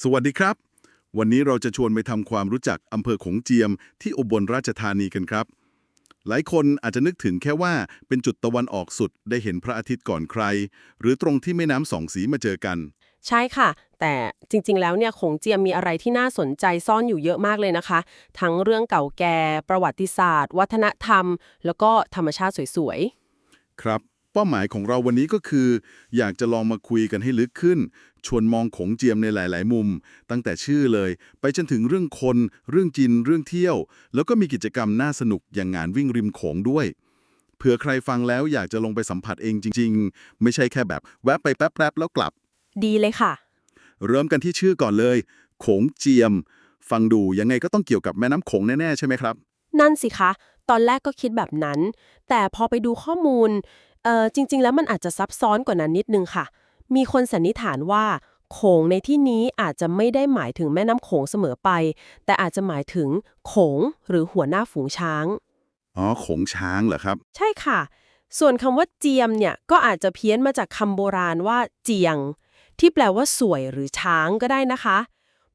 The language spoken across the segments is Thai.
สวัสดีครับ วันนี้เราจะชวนไปทำความรู้จักอำเภอขงเจียมที่อุบลราชธานีกันครับ หลายคนอาจจะนึกถึงแค่ว่าเป็นจุดตะวันออกสุดได้เห็นพระอาทิตย์ก่อนใคร หรือตรงที่แม่น้ำสองสีมาเจอกัน ใช่ค่ะ แต่จริงๆ แล้วเนี่ยขงเจียมมีอะไรที่น่าสนใจซ่อนอยู่เยอะมากเลยนะคะ ทั้งเรื่องเก่าแก่ ประวัติศาสตร์ วัฒนธรรม แล้วก็ธรรมชาติสวยครับ เป้าหมายของเราวันนี้ก็คือ อยากจะลองมาคุยกันให้ลึกขึ้น ชวนมองขงเจียมในหลาย ๆ มุม ตั้งแต่ชื่อเลย ไปจนถึงเรื่องคน เรื่องจิน เรื่องเที่ยว แล้วก็มีกิจกรรมน่าสนุกอย่างงานวิ่งริมโขงด้วยเผื่อใครฟังแล้วอยากจะลงไปสัมผัสเองจริง ๆ ไม่ใช่แค่แบบ แวะไปแป๊บๆแล้วกลับๆดีเลยค่ะ เริ่มกันที่ชื่อก่อนเลยโขงเจียม ฟังดูยังไงก็ต้องเกี่ยวกับแม่น้ำโขงแน่ๆใช่ไหมครับ นั่นสิคะ ตอนแรกก็คิดแบบนั้น แต่พอไปดูข้อมูล เอ่อจริง ๆ แล้วมันอาจจะซับซ้อนกว่านั้นนิดนึงค่ะ มีคนสันนิษฐานว่าโขงในที่นี้อาจจะไม่ได้หมายถึงแม่น้ำโขงเสมอไป แต่อาจจะหมายถึงโขงหรือหัวหน้าฝูงช้าง อ๋อโขงช้างเหรอครับ ใช่ค่ะ ส่วนคำว่าเจียมเนี่ยก็อาจจะเพี้ยนมาจากคำโบราณว่า เจียง ที่แปลว่าสวยหรือช้างก็ได้นะคะ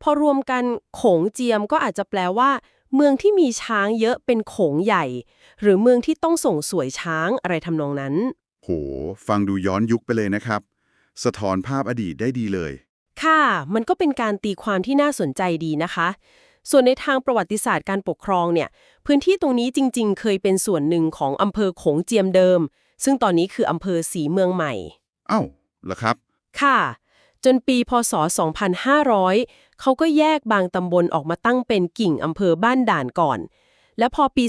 พอรวมกันโขงเจียมก็อาจจะแปลว่า เมืองที่มีช้างเยอะเป็นโขงใหญ่ หรือเมืองที่ต้องส่งสวยช้างอะไรทำนองนั้น โห ฟังดูย้อนยุคไปเลยนะครับ สะท้อนภาพอดีตได้ดีเลย ค่ะ มันก็เป็นการตีความที่น่าสนใจดีนะคะ ส่วนในทางประวัติศาสตร์การปกครองเนี่ย พื้นที่ตรงนี้จริง ๆ เคยเป็นส่วนหนึ่งของอำเภอโขงเจียมเดิม ซึ่งตอนนี้คืออำเภอสีเมืองใหม่เอ้าเหรอครับ ค่ะ จนปีพศ 2500 เขาก็แยกบางตำบลออกมาตั้งเป็นกิ่งอำเภอบ้านด่านก่อน แล้วพอปี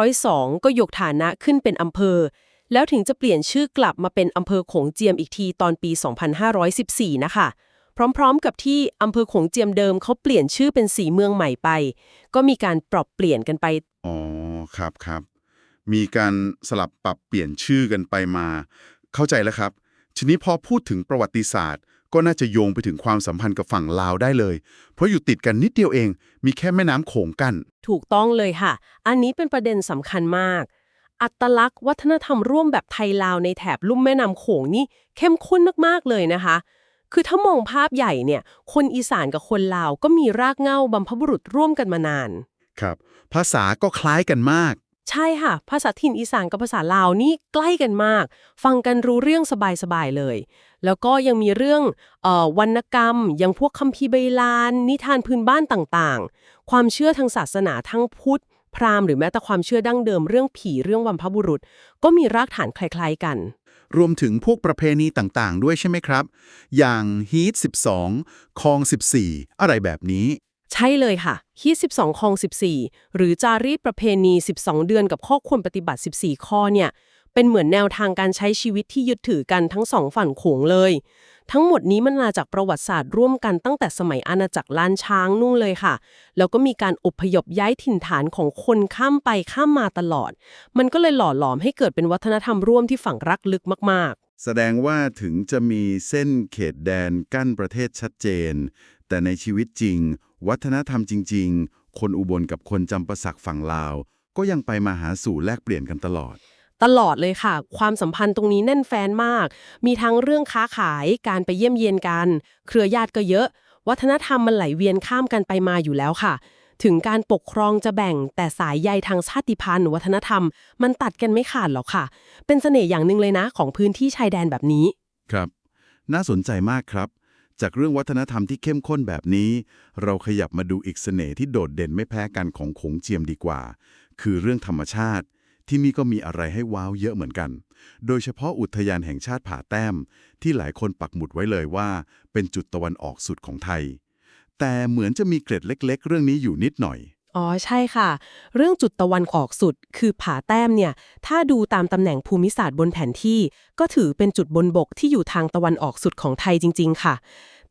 2502 ก็ยกฐานะขึ้นเป็นอำเภอ แล้วถึงจะเปลี่ยนชื่อกลับมาเป็นอำเภอโขงเจียมอีกทีตอนปี 2514 นะคะ พร้อมๆกับที่อำเภอโขงเจียมเดิมเขาเปลี่ยนชื่อเป็นสีเมืองใหม่ไป ก็มีการปรับเปลี่ยนกันไป อ๋อ ครับครับ มีการสลับปรับเปลี่ยนชื่อกันไปมา เข้าใจแล้วครับ ทีนี้พอพูดถึงประวัติศาสตร์ ก็น่าจะโยงไปถึงความสัมพันธ์กับฝั่งลาวได้เลย เพราะอยู่ติดกันนิดเดียวเอง มีแค่แม่น้ำโขงกัน ถูกต้องเลยค่ะ อันนี้เป็นประเด็นสำคัญมาก อัตลักษณ์วัฒนธรรมร่วมแบบไทยลาวในแถบลุ่มแม่น้ำโขงนี่เข้มข้นมาก ๆ เลยนะคะ คือถ้ามองภาพใหญ่เนี่ย คนอีสานกับคนลาวก็มีรากเหง้าบรรพบุรุษร่วมกันมานาน ครับ ภาษาก็คล้ายกันมาก ใช่ค่ะ ภาษาถิ่นอีสานกับภาษาลาวนี่ใกล้กันมาก ฟังกันรู้เรื่องสบาย ๆ เลย แล้วก็ยังมีเรื่องเอ่อวรรณกรรม อย่างพวกคัมภีร์ใบลาน นิทานพื้นบ้านต่างๆ ความเชื่อทางศาสนาทั้งพุทธ พราหมณ์หรือแม้แต่ความเชื่อดั้งเดิมเรื่องผีเรื่องวัมพบุรุษ ก็มีรากฐานคล้ายๆกัน รวมถึงพวกประเพณีต่างๆ ด้วยใช่ไหมครับ อย่างฮีท12 คอง 14 อะไรแบบนี้ ใช่เลยค่ะฮี12 คอง 14 หรือจารีตประเพณี 12 เดือนกับข้อควรปฏิบัติ 14 ข้อเนี่ย เป็นเหมือนแนวทางการใช้ชีวิตที่ยึดถือกันทั้งสองฝั่งโขงเลย ทั้งหมดนี้มันมาจากประวัติศาสตร์ร่วมกันตั้งแต่สมัยอาณาจักรล้านช้างนู่นเลยค่ะ แล้วก็มีการอพยพย้ายถิ่นฐานของคนข้ามไปข้ามมาตลอด มันก็เลยหล่อหลอมให้เกิดเป็นวัฒนธรรมร่วมที่ฝังรักลึกมากๆ แสดงว่าถึงจะมีเส้นเขตแดนกั้นประเทศชัดเจน แต่ในชีวิตจริง วัฒนธรรมจริง ๆ คนอุบลกับคนจำปาสักฝั่งลาว ก็ยังไปมาหาสู่แลกเปลี่ยนกันตลอด ตลอดเลยค่ะ ความสัมพันธ์ตรงนี้แน่นแฟนมาก มีทั้งเรื่องค้าขายการไปเยี่ยมเยียนกัน เครือญาติก็เยอะ วัฒนธรรมมันไหลเวียนข้ามกันไปมาอยู่แล้วค่ะ ถึงการปกครองจะแบ่งแต่สายใยทางชาติพันธุ์วัฒนธรรม มันตัดกันไม่ขาดหรอกค่ะ เป็นเสน่ห์อย่างหนึ่งเลยนะของพื้นที่ชายแดนแบบนี้ ครับ น่าสนใจมากครับ จากเรื่องวัฒนธรรมที่เข้มข้นแบบนี้ เราขยับมาดูอีกเสน่ห์ที่โดดเด่นไม่แพ้กันของขงเจียมดีกว่า คือเรื่องธรรมชาติ ที่นี่ก็มีอะไรให้ว้าวเยอะเหมือนกัน โดยเฉพาะอุทยานแห่งชาติผาแต้ม ที่หลายคนปักหมุดไว้เลยว่า เป็นจุดตะวันออกสุดของไทย แต่เหมือนจะมีเกร็ดเล็ก ๆ เรื่องนี้อยู่นิดหน่อย อ๋อใช่ค่ะ เรื่องจุดตะวันออกสุด คือผาแต้มเนี่ย ถ้าดูตามตำแหน่งภูมิศาสตร์บนแผนที่ ก็ถือเป็นจุดบนบกที่อยู่ทางตะวันออกสุดของไทยจริง ๆ ค่ะ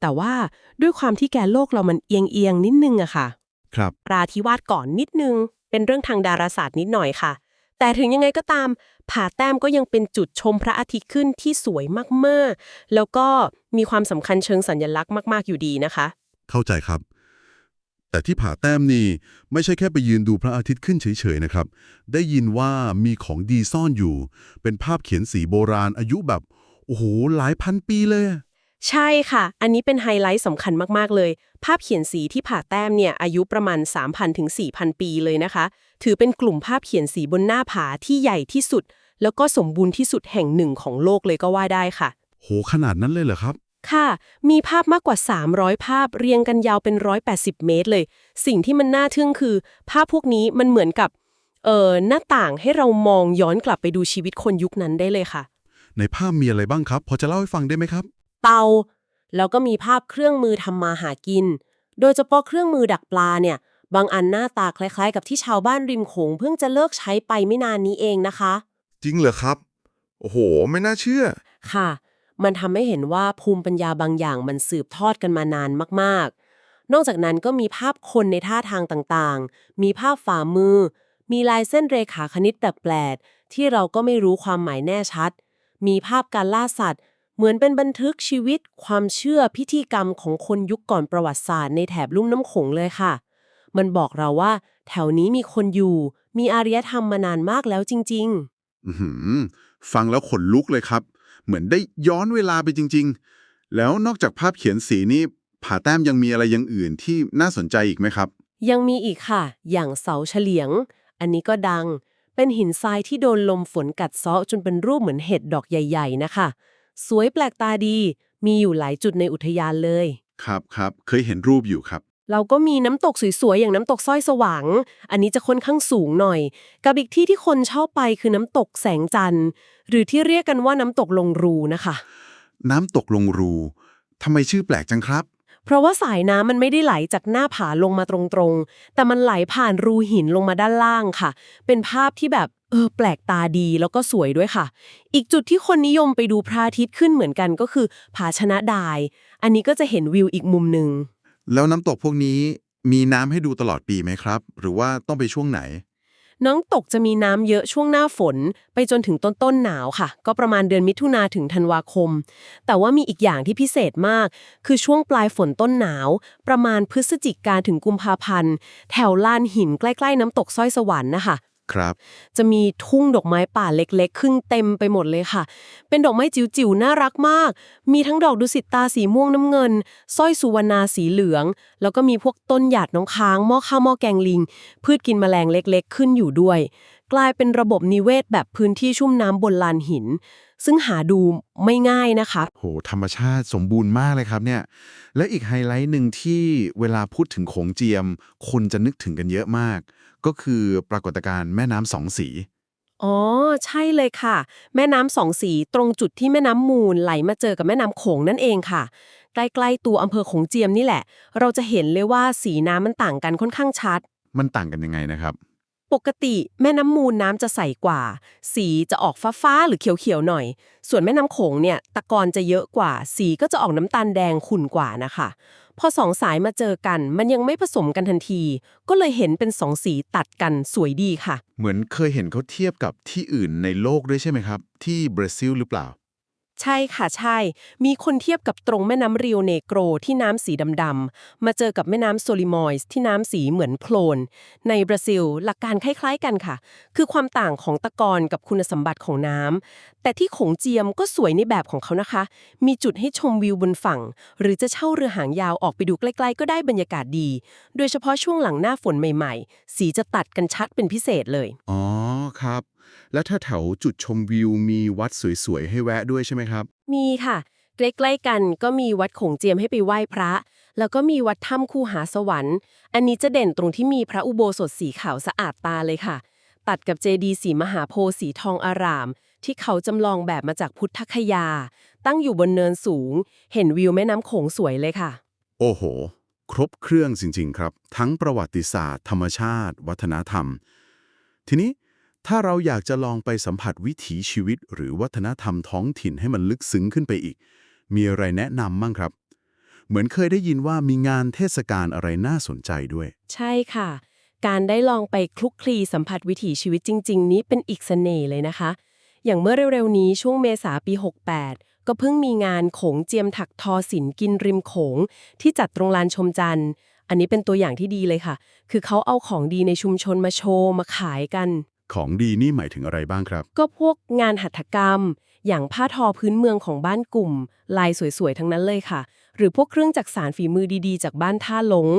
แต่ว่าด้วยความที่แกนโลกเรามันเอียงเอียงๆนิดนึงอะค่ะ ครับปราธิวาสก่อนนิดนึง เป็นเรื่องทางดาราศาสตร์นิดหน่อยค่ะ แต่ถึงยังไงก็ตาม ผาแต้มก็ยังเป็นจุดชมพระอาทิตย์ขึ้นที่สวยมากๆ แล้วก็มีความสำคัญเชิงสัญลักษณ์มาก ๆ อยู่ดีนะคะ เข้าใจครับ แต่ที่ผาแต้มนี่ไม่ใช่แค่ไปยืนดูพระอาทิตย์ขึ้นเฉยๆนะครับ ได้ยินว่ามีของดีซ่อนอยู่ เป็นภาพเขียนสีโบราณอายุแบบ โอ้โห หลายพันปีเลย ใช่ค่ะ อันนี้เป็นไฮไลท์สำคัญมากๆเลย ภาพเขียนสีที่ผ่าแต้มเนี่ยอายุประมาณ 3,000ถึง4,000 ปีเลยนะคะ ถือเป็นกลุ่มภาพเขียนสีบนหน้าผาที่ใหญ่ที่สุด แล้วก็สมบูรณ์ที่สุดแห่งหนึ่งของโลกเลยก็ว่าได้ค่ะ โหขนาดนั้นเลยเหรอครับ ค่ะ มีภาพมากกว่า 300 ภาพเรียงกันยาวเป็น 180 เมตรเลย สิ่งที่มันน่าทึ่งคือ ภาพพวกนี้มันเหมือนกับเอ่อหน้าต่างให้เรามองย้อนกลับไปดูชีวิตคนยุคนั้นได้เลยค่ะ ในภาพมีอะไรบ้างครับ พอจะเล่าให้ฟังได้ไหมครับ เตา แล้วก็มีภาพเครื่องมือทำมาหากิน โดยเฉพาะเครื่องมือดักปลาเนี่ย บางอันหน้าตาคล้ายๆ กับที่ชาวบ้านริมโขงเพิ่งจะเลิกใช้ไปไม่นานนี้เองนะคะ จริงเหรอครับ โอ้โห ไม่น่าเชื่อ ค่ะ มันทำให้เห็นว่าภูมิปัญญาบางอย่างมันสืบทอดกันมานานมากๆ นอกจากนั้นก็มีภาพคนในท่าทางต่างๆ มีภาพฝ่ามือ มีลายเส้นเรขาคณิตแปลกๆที่เราก็ไม่รู้ความหมายแน่ชัด มีภาพการล่าสัตว์ เหมือนเป็นบันทึกชีวิต ความเชื่อพิธีกรรมของคนยุคก่อนประวัติศาสตร์ในแถบลุ่มน้ำโขงเลยค่ะ มันบอกเราว่า แถวนี้มีคนอยู่ มีอารยธรรมมานานมากแล้วจริงๆอือหือฟังแล้วขนลุกเลยครับ เหมือนได้ย้อนเวลาไปจริง ๆ แล้วนอกจากภาพเขียนสีนี่ผาแต้มยังมีอะไรอย่างอื่นที่น่าสนใจอีกไหมครับ ยังมีอีกค่ะ อย่างเสาเฉลียง อันนี้ก็ดัง เป็นหินทรายที่โดนลมฝนกัดเซาะจนเป็นรูปเหมือนเห็ดดอกใหญ่ ๆ นะคะ สวยแปลกตาดี มีอยู่หลายจุดในอุทยานเลย ครับครับเคยเห็นรูปอยู่ครับ เราก็มีน้ำตกสวยๆ อย่างน้ำตกสร้อยสว่าง อันนี้จะค่อนข้างสูงหน่อย กับอีกที่ที่คนชอบไปคือน้ำตกแสงจันทร์ หรือที่เรียกกันว่าน้ำตกลงรูนะคะ น้ำตกลงรูทำไมชื่อแปลกจังครับ เพราะว่าสายน้ำมันไม่ได้ไหลจากหน้าผาลงมาตรงๆ แต่มันไหลผ่านรูหินลงมาด้านล่างค่ะ เป็นภาพที่แบบ เออแปลกตาดีแล้วก็สวยด้วยค่ะ อีกจุดที่คนนิยมไปดูพระอาทิตย์ขึ้นเหมือนกันก็คือผาชนะดาย อันนี้ก็จะเห็นวิวอีกมุมหนึ่ง แล้วน้ำตกพวกนี้มีน้ำให้ดูตลอดปีไหมครับ หรือว่าต้องไปช่วงไหน น้องตกจะมีน้ำเยอะช่วงหน้าฝน ไปจนถึงต้นต้นหนาวค่ะ ก็ประมาณเดือนมิถุนาถึงธันวาคม แต่ว่ามีอีกอย่างที่พิเศษมาก คือช่วงปลายฝนต้นหนาว ประมาณพฤศจิกาถึงกุมภาพันธ์ แถวลานหินใกล้ ๆ น้ำตกสร้อยสวรรค์นะคะ ครับ จะมีทุ่งดอกไม้ป่าเล็กๆ ขึ้นเต็มไปหมดเลยค่ะ เป็นดอกไม้จิ๋วๆ น่ารักมาก มีทั้งดอกดุสิตตาสีม่วงน้ำเงินสร้อยสุวรรณาสีเหลือง แล้วก็มีพวกต้นหยาดน้องค้างหม้อข้าวหม้อแกงลิง พืชกินแมลงเล็กๆ ขึ้นอยู่ด้วย กลายเป็นระบบนิเวศแบบพื้นที่ชุ่มน้ำบนลานหิน ซึ่งหาดูไม่ง่ายนะคะโหธรรมชาติสมบูรณ์มากเลยครับเนี่ย และอีกไฮไลท์หนึ่งที่เวลาพูดถึงโขงเจียม คนจะนึกถึงกันเยอะมาก ก็คือปรากฏการณ์แม่น้ำสองสี อ๋อ ใช่เลยค่ะ แม่น้ำสองสีตรงจุดที่แม่น้ำมูลไหลมาเจอกับแม่น้ำโขงนั่นเองค่ะ ใกล้ๆตัวอำเภอโขงเจียมนี่แหละ เราจะเห็นเลยว่าสีน้ำมันต่างกันค่อนข้างชัด มันต่างกันยังไงนะครับ ปกติแม่น้ำมูลน้ำจะใสกว่า สีจะออกฟ้าๆหรือเขียวๆหน่อย ส่วนแม่น้ำโขงเนี่ยตะกอนจะเยอะกว่า สีก็จะออกน้ำตาลแดงขุ่นกว่านะคะ พอสองสายมาเจอกัน มันยังไม่ผสมกันทันที ก็เลยเห็นเป็นสองสีตัดกันสวยดีค่ะ เหมือนเคยเห็นเขาเทียบกับที่อื่นในโลกด้วยใช่ไหมครับ ที่บราซิลหรือเปล่า ใช่ค่ะใช่ มีคนเทียบกับตรงแม่น้ำริโอเนโกรที่น้ำสีดำๆ มาเจอกับแม่น้ำโซลิมอยส์ที่น้ำสีเหมือนโคลน ในบราซิลหลักการคล้ายๆกันค่ะ คือความต่างของตะกอนกับคุณสมบัติของน้ำ แต่ที่โขงเจียมก็สวยในแบบของเขานะคะ มีจุดให้ชมวิวบนฝั่ง หรือจะเช่าเรือหางยาวออกไปดูใกล้ๆ ก็ได้บรรยากาศดี โดยเฉพาะช่วงหลังหน้าฝนใหม่ๆ สีจะตัดกันชัดเป็นพิเศษเลย อ๋อครับ แล้วถ้าแถวจุดชมวิวมีวัดสวยๆ ให้แวะด้วยใช่ไหมครับ มีค่ะ ใกล้ๆกันก็มีวัดโขงเจียมให้ไปไหว้พระ แล้วก็มีวัดถ้ำคูหาสวรรค์ อันนี้จะเด่นตรงที่มีพระอุโบสถสีขาวสะอาดตาเลยค่ะ ตัดกับเจดีย์สีมหาโพธิ์สีทองอาราม ที่เขาจำลองแบบมาจากพุทธคยา ตั้งอยู่บนเนินสูง เห็นวิวแม่น้ำโขงสวยเลยค่ะ โอ้โห ครบเครื่องจริงๆครับ ทั้งประวัติศาสตร์ ธรรมชาติ วัฒนธรรม ทีนี้ ถ้าเราอยากจะลองไปสัมผัสวิถีชีวิต หรือวัฒนธรรมท้องถิ่นให้มันลึกซึ้งขึ้นไปอีก มีอะไรแนะนำมั่งครับ เหมือนเคยได้ยินว่ามีงานเทศกาลอะไรน่าสนใจด้วย ใช่ค่ะ การได้ลองไปคลุกคลีสัมผัสวิถีชีวิตจริง ๆ นี้เป็นอีกเสน่ห์เลยนะคะ อย่างเมื่อเร็วๆนี้ช่วงเมษาปี 68ก็เพิ่งมีงานโขงเจียมถักทอศิลกินริมโขง ที่จัดตรงลานชมจันทร์ อันนี้เป็นตัวอย่างที่ดีเลยค่ะ คือเขาเอาของดีในชุมชนมาโชว์ มาขายกัน ของดีนี่หมายถึงอะไรบ้างครับ ก็พวกงานหัตถกรรม อย่างผ้าทอพื้นเมืองของบ้านกลุ่ม ลายสวยๆ ทั้งนั้นเลยค่ะ หรือพวกเครื่องจักสารฝีมือดีๆ จากบ้านท่าหลง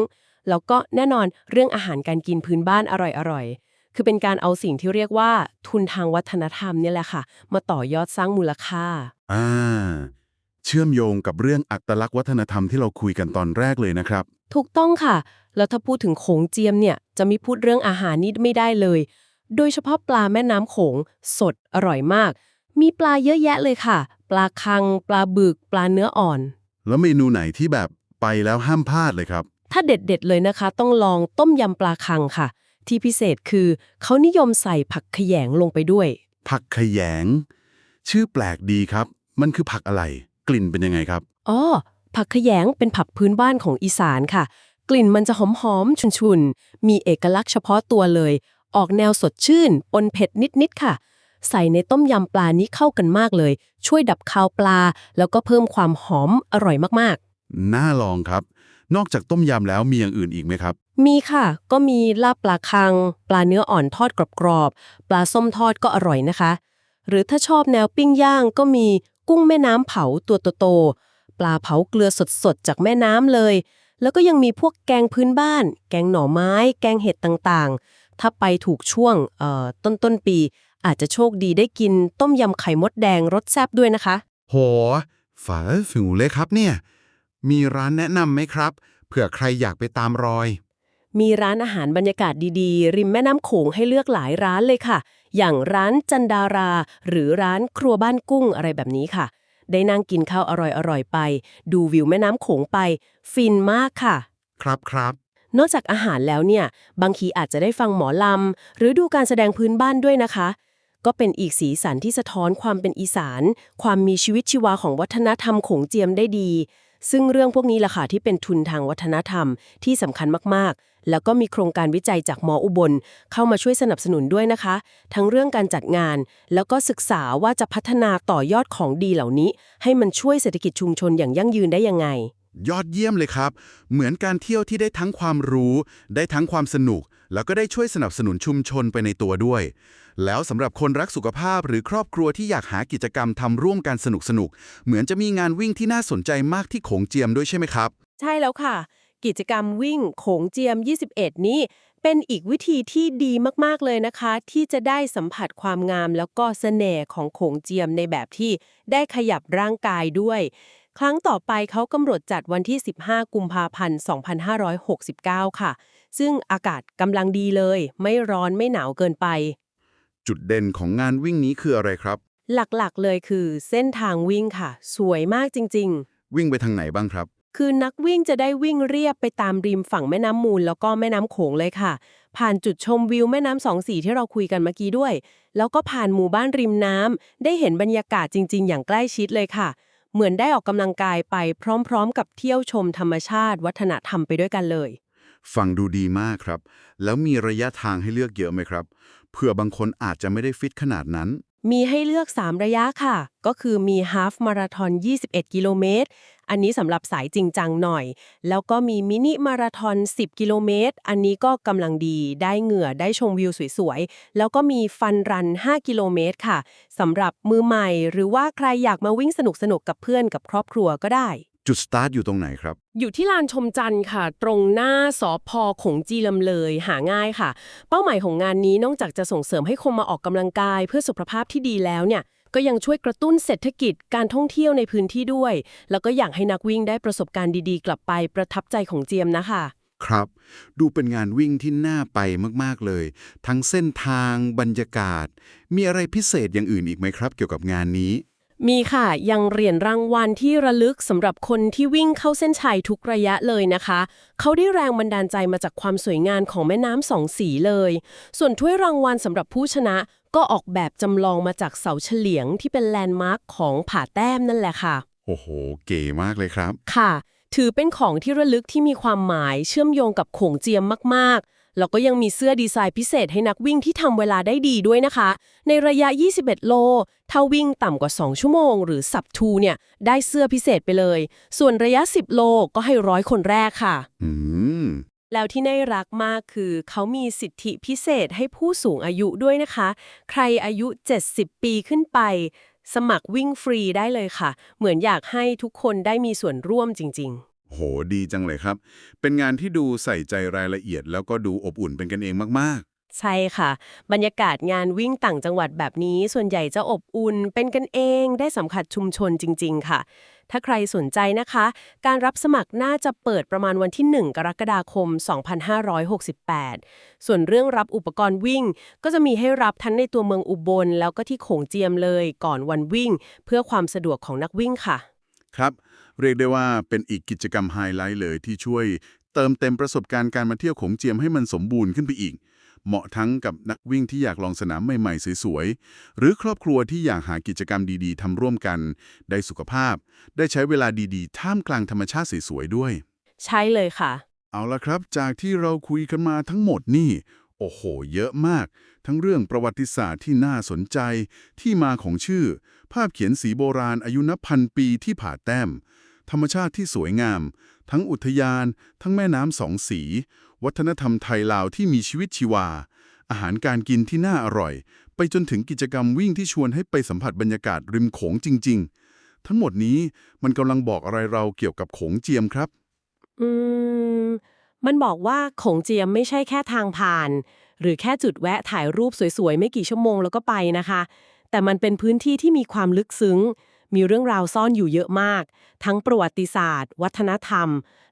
แล้วก็แน่นอนเรื่องอาหารการกินพื้นบ้านอร่อยๆคือเป็นการเอาสิ่งที่เรียกว่าทุนทางวัฒนธรรมเนี่ยแหละค่ะ มาต่อยอดสร้างมูลค่า อ่า เชื่อมโยงกับเรื่องอัตลักษณ์วัฒนธรรมที่เราคุยกันตอนแรกเลยนะครับ ถูกต้องค่ะ แล้วถ้าพูดถึงโขงเจียมเนี่ย จะมีพูดเรื่องอาหารนี่ไม่ได้เลย โดยเฉพาะปลาแม่น้ำโขง สดอร่อยมาก มีปลาเยอะแยะเลยค่ะ ปลาคัง ปลาบึก ปลาเนื้ออ่อน แล้วเมนูไหนที่แบบไปแล้วห้ามพลาดเลยครับ ถ้าเด็ดๆเลยนะคะ ต้องลองต้มยำปลาคังค่ะ ที่พิเศษคือ เขานิยมใส่ผักขยงลงไปด้วย ผักขยง ชื่อแปลกดีครับ มันคือผักอะไร กลิ่นเป็นยังไงครับอ๋อผักขยงเป็นผักพื้นบ้านของอีสานค่ะ กลิ่นมันจะหอมๆ ชุนๆ มีเอกลักษณ์เฉพาะตัวเลย ออกแนวสดชื่นปนเผ็ดนิด ๆ ค่ะ ใส่ในต้มยำปลานี้เข้ากันมากเลย ช่วยดับคาวปลา แล้วก็เพิ่มความหอมอร่อยมากน่าลองครับ นอกจากต้มยำแล้วมีอย่างอื่นอีกไหมครับๆมีค่ะ ก็มีลาบปลาคัง ปลาเนื้ออ่อนทอดกรอบๆปลาส้มทอดก็อร่อยนะคะ หรือถ้าชอบแนวปิ้งย่างก็มีกุ้งแม่น้ำเผาตัวโตๆปลาเผาเกลือสดๆจากแม่น้ำเลยแล้วก็ยังมีพวกแกงพื้นบ้าน แกงหน่อไม้ แกงเห็ดต่างๆ ถ้าไปถูกช่วงเอ่อต้นต้นๆปี อาจจะโชคดีได้กินต้มยำไข่มดแดงรสแซ่บด้วยนะคะ โหฝาฟิวเลยครับเนี่ย มีร้านแนะนำไหมครับ เผื่อใครอยากไปตามรอย มีร้านอาหารบรรยากาศดีๆ ริมแม่น้ำโขงให้เลือกหลายร้านเลยค่ะ อย่างร้านจันดารา หรือร้านครัวบ้านกุ้งอะไรแบบนี้ค่ะ ได้นั่งกินข้าวอร่อยๆไป ดูวิวแม่น้ำโขงไป ฟินมากค่ะ ครับครับ นอกจากอาหารแล้วเนี่ย บางทีอาจจะได้ฟังหมอลำ หรือดูการแสดงพื้นบ้านด้วยนะคะ ก็เป็นอีกสีสันที่สะท้อนความเป็นอีสาน ความมีชีวิตชีวาของวัฒนธรรมขงเจียมได้ดี ซึ่งเรื่องพวกนี้ล่ะค่ะที่เป็นทุนทางวัฒนธรรมที่สำคัญมากๆ แล้วก็มีโครงการวิจัยจากมออุบล เข้ามาช่วยสนับสนุนด้วยนะคะ ทั้งเรื่องการจัดงาน แล้วก็ศึกษาว่าจะพัฒนาต่อยอดของดีเหล่านี้ ให้มันช่วยเศรษฐกิจชุมชนอย่างยั่งยืนได้ยังไง ยอดเยี่ยมเลยครับ เหมือนการเที่ยวที่ได้ทั้งความรู้ ได้ทั้งความสนุก แล้วก็ได้ช่วยสนับสนุนชุมชนไปในตัวด้วย แล้วสำหรับคนรักสุขภาพหรือครอบครัวที่อยากหากิจกรรมทำร่วมกันสนุกสนุก เหมือนจะมีงานวิ่งที่น่าสนใจมากที่โขงเจียมด้วยใช่ไหมครับ ใช่แล้วค่ะ กิจกรรมวิ่งโขงเจียม 21 นี้ เป็นอีกวิธีที่ดีมากๆเลยนะคะ ที่จะได้สัมผัสความงามแล้วก็เสน่ห์ของโขงเจียมในแบบที่ได้ขยับร่างกายด้วย ครั้งต่อไปเขากำหนดจัดวันที่ 15 กุมภาพันธ์ 2569 ค่ะ ซึ่งอากาศกำลังดีเลย ไม่ร้อนไม่หนาวเกินไป จุดเด่นของงานวิ่งนี้คืออะไรครับ หลักๆ เลยคือเส้นทางวิ่งค่ะ สวยมากจริง ๆ วิ่งไปทางไหนบ้างครับ คือนักวิ่งจะได้วิ่งเรียบไปตามริมฝั่งแม่น้ำมูล แล้วก็แม่น้ำโขงเลยค่ะ ผ่านจุดชมวิวแม่น้ำสองสีที่เราคุยกันเมื่อกี้ด้วย แล้วก็ผ่านหมู่บ้านริมน้ำได้เห็นบรรยากาศจริง ๆ อย่างใกล้ชิดเลยค่ะ เหมือนได้ออกกำลังกายไปพร้อม ๆ กับเที่ยวชมธรรมชาติ วัฒนธรรมไปด้วยกันเลย ฟังดูดีมากครับ แล้วมีระยะทางให้เลือกเยอะไหมครับเผื่อบางคนอาจจะไม่ได้ฟิตขนาดนั้น มีให้เลือก 3 ระยะค่ะ ก็คือมีฮาฟมาราทอน 21 กิโลเมตร อันนี้สำหรับสายจริงจังหน่อย แล้วก็มีมินิมาราทอน 10 กิโลเมตร อันนี้ก็กำลังดีได้เหงื่อได้ชมวิวสวยๆ แล้วก็มีฟันรัน 5 กิโลเมตรค่ะสำหรับมือใหม่ หรือว่าใครอยากมาวิ่งสนุกๆกับเพื่อนกับครอบครัวก็ได้ จุดสตาร์ทอยู่ตรงไหนครับ อยู่ที่ลานชมจันทร์ค่ะ ตรงหน้าสอพอขงจีลำเลยหาง่ายค่ะ เป้าหมายของงานนี้นอกจากจะส่งเสริมให้คนมาออกกำลังกาย เพื่อสุขภาพที่ดีแล้วเนี่ย ก็ยังช่วยกระตุ้นเศรษฐกิจการท่องเที่ยวในพื้นที่ด้วย แล้วก็อยากให้นักวิ่งได้ประสบการณ์ดีๆ กลับไปประทับใจของเจียมนะคะครับ ดูเป็นงานวิ่งที่น่าไปมาก ๆ เลย ทั้งเส้นทาง บรรยากาศ มีอะไรพิเศษอย่างอื่นอีกไหมครับ เกี่ยวกับงานนี้ มีค่ะ ยังเหรียญรางวัลที่ระลึกสำหรับคนที่วิ่งเข้าเส้นชัยทุกระยะเลยนะคะ เขาได้แรงบันดาลใจมาจากความสวยงามของแม่น้ำสองสีเลย ส่วนถ้วยรางวัลสำหรับผู้ชนะก็ออกแบบจำลองมาจากเสาเฉลียงที่เป็นแลนด์มาร์คของผาแต้มนั่นแหละค่ะ โอ้โห เก๋มากเลยครับ ค่ะ ถือเป็นของที่ระลึกที่มีความหมายเชื่อมโยงกับโขงเจียมมากๆ แล้วก็ยังมีเสื้อดีไซน์พิเศษให้นักวิ่งที่ทำเวลาได้ดีด้วยนะคะ ในระยะ 21 โล ถ้าวิ่งต่ำกว่า 2 ชั่วโมง หรือสับทูเนี่ย ได้เสื้อพิเศษไปเลย ส่วนระยะ 10 โลก็ให้ร้อยคนแรกค่ะ อืมแล้วที่น่ารักมากคือ เขามีสิทธิพิเศษให้ผู้สูงอายุด้วยนะคะ ใครอายุ 70 ปีขึ้นไป สมัครวิ่งฟรีได้เลยค่ะ เหมือนอยากให้ทุกคนได้มีส่วนร่วมจริง ๆ โหดีจังเลยครับ เป็นงานที่ดูใส่ใจรายละเอียด แล้วก็ดูอบอุ่นเป็นกันเองมากใช่ค่ะ บรรยากาศงานวิ่งต่างจังหวัดแบบนี้ ส่วนใหญ่จะอบอุ่น เป็นกันเองได้สัมผัสชุมชนจริง ๆ ค่ะ ถ้าใครสนใจนะคะ การรับสมัครน่าจะเปิดประมาณวันที่ 1 กรกฎาคม 2568 ส่วนเรื่องรับอุปกรณ์วิ่ง ก็จะมีให้รับทั้งในตัวเมืองอุบล แล้วก็ที่โขงเจียมเลย ก่อนวันวิ่ง เพื่อความสะดวกของนักวิ่งค่ะๆครับ เรียกได้ว่าเป็นอีกกิจกรรมไฮไลท์เลยที่ช่วยเติมเต็มประสบการณ์การมาเที่ยวโขงเจียมให้มันสมบูรณ์ขึ้นไปอีก เหมาะทั้งกับนักวิ่งที่อยากลองสนามใหม่ๆสวยๆ หรือครอบครัวที่อยากหากิจกรรมดีๆทำร่วมกัน ได้สุขภาพ ได้ใช้เวลาดีๆ ท่ามกลางธรรมชาติสวยๆด้วย ใช่เลยค่ะ เอาละครับ จากที่เราคุยกันมาทั้งหมดนี่ โอ้โห เยอะมาก ทั้งเรื่องประวัติศาสตร์ที่น่าสนใจ ที่มาของชื่อ ภาพเขียนสีโบราณอายุนับพันปีที่ผาแต้ม ธรรมชาติที่สวยงาม ทั้งอุทยาน ทั้งแม่น้ำสองสี วัฒนธรรมไทยลาวที่มีชีวิตชีวา อาหารการกินที่น่าอร่อย ไปจนถึงกิจกรรมวิ่งที่ชวนให้ไปสัมผัสบรรยากาศริมโขงจริง ๆ ทั้งหมดนี้มันกำลังบอกอะไรเราเกี่ยวกับโขงเจียมครับ อืม มันบอกว่าโขงเจียมไม่ใช่แค่ทางผ่าน หรือแค่จุดแวะถ่ายรูปสวยๆ ไม่กี่ชั่วโมงแล้วก็ไปนะคะ แต่มันเป็นพื้นที่ที่มีความลึกซึ้ง มีเรื่องราวซ่อนอยู่เยอะมาก ทั้งประวัติศาสตร์ วัฒนธรรม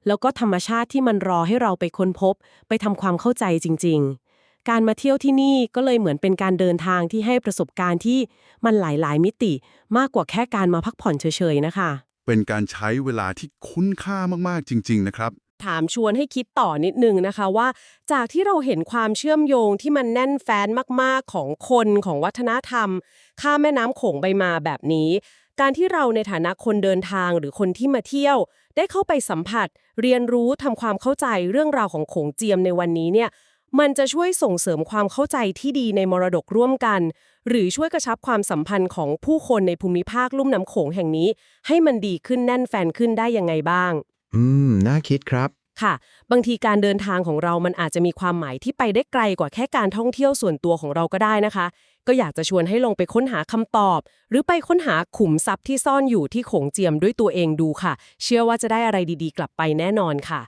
แล้วก็ธรรมชาติที่มันรอให้เราไปค้นพบ ไปทำความเข้าใจจริง ๆ การมาเที่ยวที่นี่ก็เลยเหมือนเป็นการเดินทางที่ให้ประสบการณ์ที่มันหลายๆ มิติ มากกว่าแค่การมาพักผ่อนเฉยๆนะคะ เป็นการใช้เวลาที่คุ้นค่ามากๆจริง ๆ นะครับถามชวนให้คิดต่อนิดนึงนะคะว่า จากที่เราเห็นความเชื่อมโยงที่มันแน่นแฟ้นมากๆของคนของวัฒนธรรม ข้ามแม่น้ำโขงไปมาแบบนี้ การที่เราในฐานะคนเดินทางหรือคนที่มาเที่ยว ได้เข้าไปสัมผัส เรียนรู้ทำความเข้าใจเรื่องราวของโขงเจียมในวันนี้เนี่ยมันจะช่วยส่งเสริมความเข้าใจที่ดีในมรดกร่วมกัน หรือช่วยกระชับความสัมพันธ์ของผู้คนในภูมิภาคลุ่มน้ำโขงแห่งนี้ ให้มันดีขึ้นแน่นแฟนขึ้นได้ยังไงบ้าง อืม น่าคิดครับ ค่ะ บางทีการเดินทางของเรามันอาจจะมีความหมายที่ไปได้ไกลกว่าแค่การท่องเที่ยวส่วนตัวของเราก็ได้นะคะ ก็อยากจะชวนให้ลงไปค้นหาคำตอบ หรือไปค้นหาขุมทรัพย์ที่ซ่อนอยู่ที่โขงเจียมด้วยตัวเองดูค่ะ เชื่อว่าจะได้อะไรดีๆ กลับไปแน่นอนค่ะ